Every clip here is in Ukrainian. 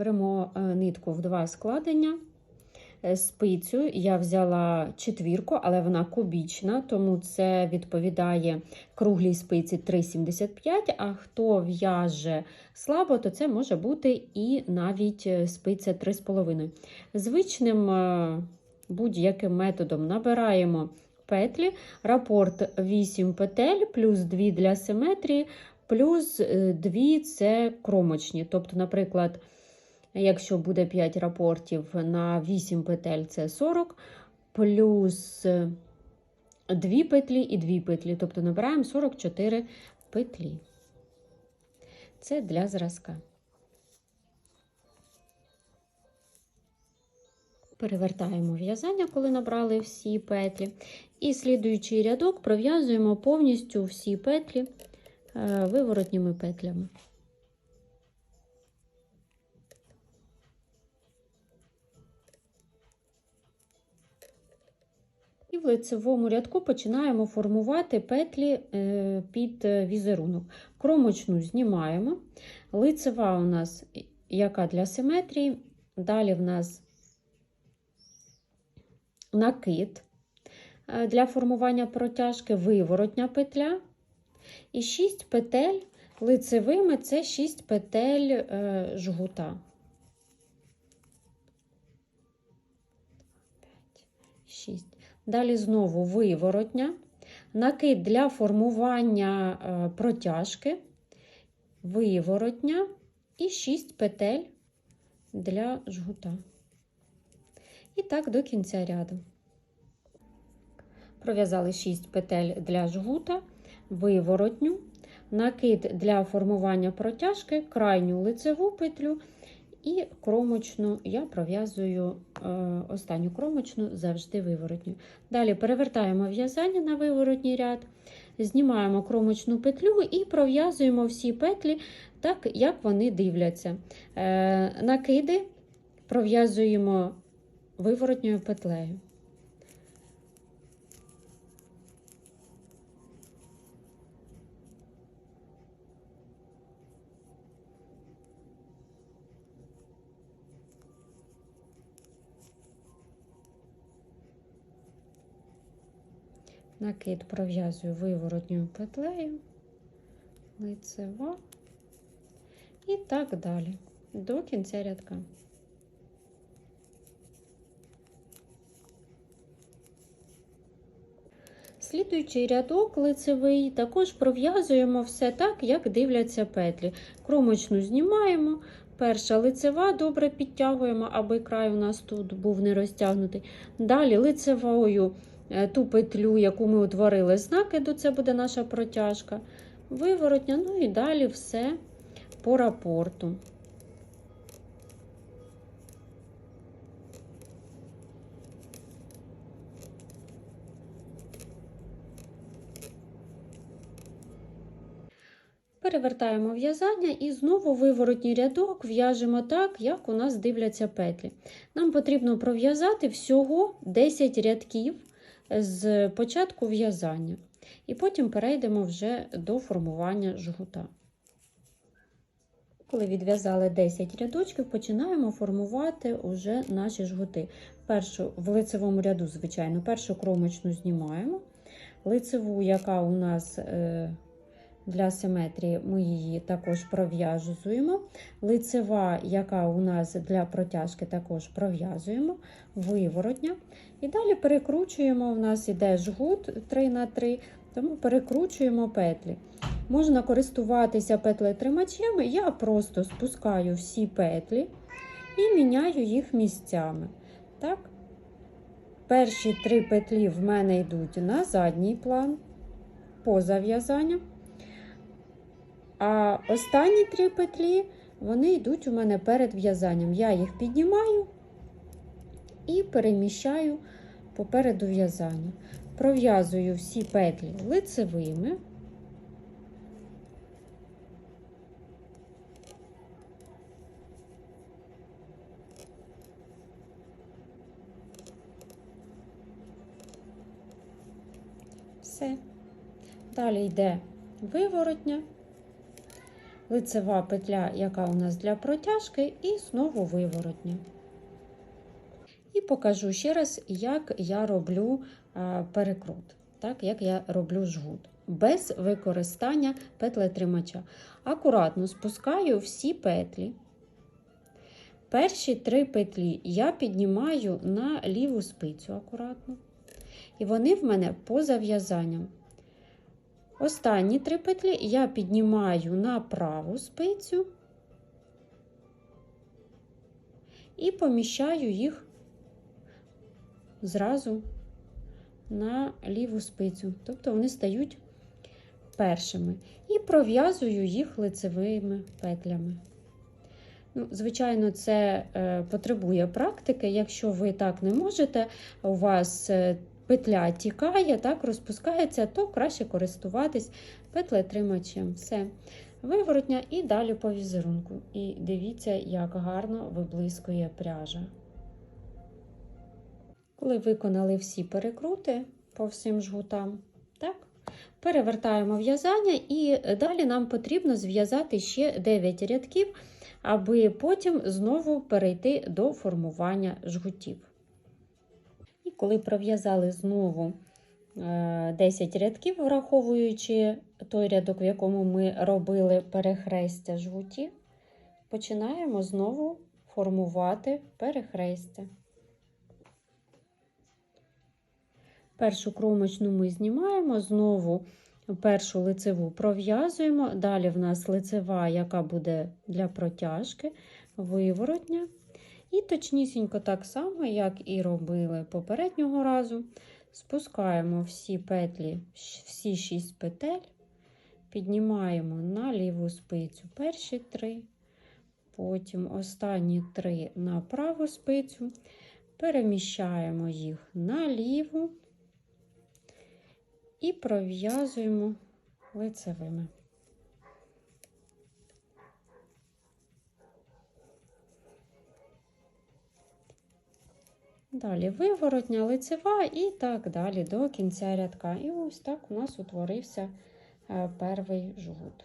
Беремо е, нитку в два складення. Е, Спицю я взяла четвірку, але вона кубічна, тому це відповідає круглій спиці 3,75. А хто в'яже слабо, то це може бути і навіть е, спиця 3,5. Звичним е, будь-яким методом набираємо петлі, рапорт 8 петель, плюс 2 для симетрії, плюс 2 це кромочні. Тобто, наприклад, Якщо буде 5 рапортів на 8 петель, це 40, плюс 2 петлі і 2 петлі. Тобто набираємо 44 петлі. Це для зразка. Перевертаємо в'язання, коли набрали всі петлі. І слідуючий рядок пров'язуємо повністю всі петлі е, виворотніми петлями. В лицевому рядку починаємо формувати петлі е, під візерунок. Кромочну знімаємо. Лицева у нас яка для симетрії. Далі в нас накид е, для формування протяжки, виворотня петля. І 6 петель лицевими це 6 петель е, жгута. Далі знову виворотня, накид для формування е, протяжки, виворотня і 6 петель для жгута. І так до кінця ряду. Пров'язали 6 петель для жгута, виворотню, накид для формування протяжки, крайню лицеву петлю. І кромочну я пров'язую е, останню кромочну завжди виворотню. Далі перевертаємо в'язання на виворотній ряд, знімаємо кромочну петлю і пров'язуємо всі петлі так, як вони дивляться. Е, накиди пров'язуємо виворотньою петлею. Накид пров'язую виворотньою петлею, лицева і так далі до кінця рядка. Слідуючий рядок лицевий також пров'язуємо все так, як дивляться петлі. Кромочну знімаємо, перша лицева добре підтягуємо, аби край у нас тут був не розтягнутий. Далі лицевою ту петлю, яку ми утворили з накиду, це буде наша протяжка, виворотня, ну і далі все по рапорту. Перевертаємо в'язання і знову виворотній рядок в'яжемо так, як у нас дивляться петлі. Нам потрібно пров'язати всього 10 рядків з початку в'язання. І потім перейдемо вже до формування жгута. Коли відв'язали 10 рядочків, починаємо формувати уже наші жгути. Першу в лицевому ряду, звичайно, першу кромочну знімаємо. Лицеву, яка у нас е, для симетрії, ми її також пров'язуємо. Лицева, яка у нас для протяжки, також пров'язуємо, виворотня. І далі перекручуємо, у нас іде жгут 3 на 3 тому перекручуємо петлі. Можна користуватися петлетримачем, я просто спускаю всі петлі і міняю їх місцями. Так? Перші три петлі в мене йдуть на задній план, поза в'язанням. А останні три петлі вони йдуть у мене перед в'язанням. Я їх піднімаю і переміщаю попереду в'язання. Пров'язую всі петлі лицевими. Все. Далі йде виворотня. Лицева петля, яка у нас для протяжки, і знову виворотня. І покажу ще раз, як я роблю перекрут, так, як я роблю жгут. Без використання петлетримача. Акуратно спускаю всі петлі. Перші три петлі я піднімаю на ліву спицю акуратно. І вони в мене по зав'язанням. Останні три петлі я піднімаю на праву спицю і поміщаю їх зразу на ліву спицю. Тобто вони стають першими. І пров'язую їх лицевими петлями. Ну, Звичайно, це е, потребує практики. Якщо ви так не можете, у вас е, петля тікає, так, розпускається, то краще користуватись петлетримачем. Все. Виворотня і далі по візерунку. І дивіться, як гарно виблискує пряжа. Коли виконали всі перекрути по всім жгутам, так, перевертаємо в'язання, і далі нам потрібно зв'язати ще 9 рядків, аби потім знову перейти до формування жгутів. Коли пров'язали знову 10 рядків, враховуючи той рядок, в якому ми робили перехрестя жгутів, починаємо знову формувати перехрестя. Першу кромочну ми знімаємо, знову першу лицеву пров'язуємо. Далі в нас лицева, яка буде для протяжки, виворотня. І точнісінько так само, як і робили попереднього разу, спускаємо всі петлі, всі 6 петель, піднімаємо на ліву спицю перші три, потім останні три на праву спицю, переміщаємо їх на ліву і пров'язуємо лицевими. Далі виворотня, лицева і так далі до кінця рядка. І ось так у нас утворився е, перший жгут.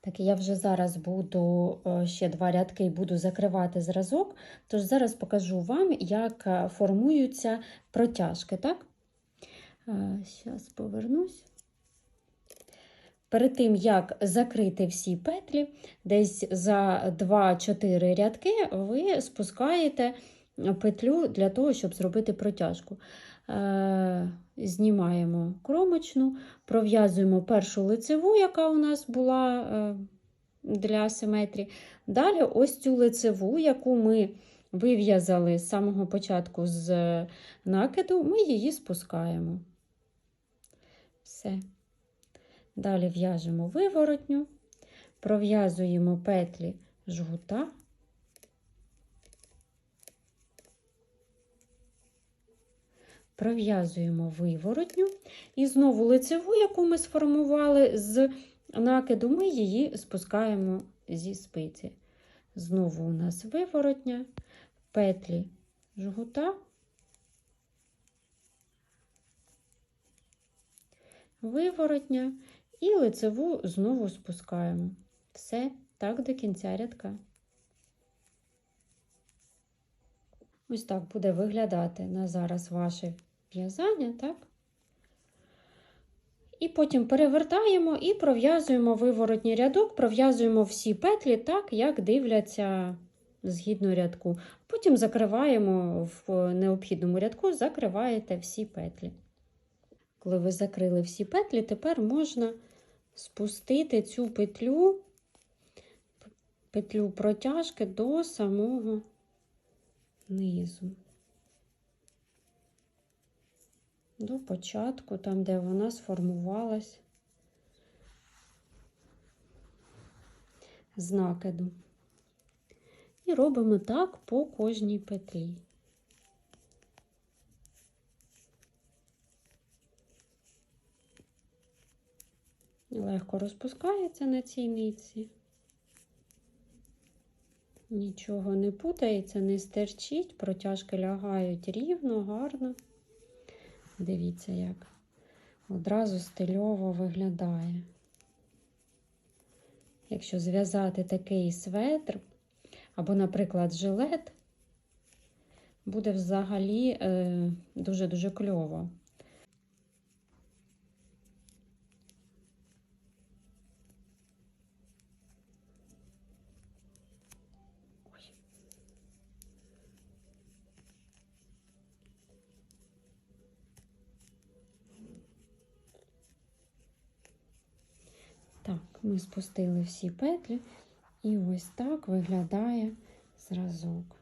Так, я вже зараз буду е, ще два рядки і буду закривати зразок. Тож зараз покажу вам, як е, формуються протяжки. так? Зараз повернусь. Перед тим, як закрити всі петлі, десь за 2-4 рядки ви спускаєте петлю для того, щоб зробити протяжку. Знімаємо кромочну, пров'язуємо першу лицеву, яка у нас була для симетрії. Далі ось цю лицеву, яку ми вив'язали з самого початку з накиду, ми її спускаємо. Все. Далі в'яжемо виворотню, пров'язуємо петлі жгута, пров'язуємо виворотню і знову лицеву, яку ми сформували з накиду, ми її спускаємо зі спиці. Знову у нас виворотня, петлі жгута. Виворотня і лицеву знову спускаємо. Все так до кінця рядка. Ось так буде виглядати на зараз ваше в'язання, так? І потім перевертаємо і пров'язуємо виворотній рядок, пров'язуємо всі петлі так, як дивляться згідно рядку. Потім закриваємо в необхідному рядку, закриваєте всі петлі. Коли ви закрили всі петлі, тепер можна спустити цю петлю, петлю протяжки до самого низу, до початку, там, де вона сформувалась з накиду. І робимо так по кожній петлі. Легко розпускається на цій нитці. Нічого не путається, не стерчить, протяжки лягають рівно, гарно. Дивіться, як одразу стильово виглядає. якщо зв'язати такий светр, або, наприклад, жилет, буде взагалі е, дуже-дуже кльово. Ой. Так, ми спустили всі петлі, і ось так виглядає зразок.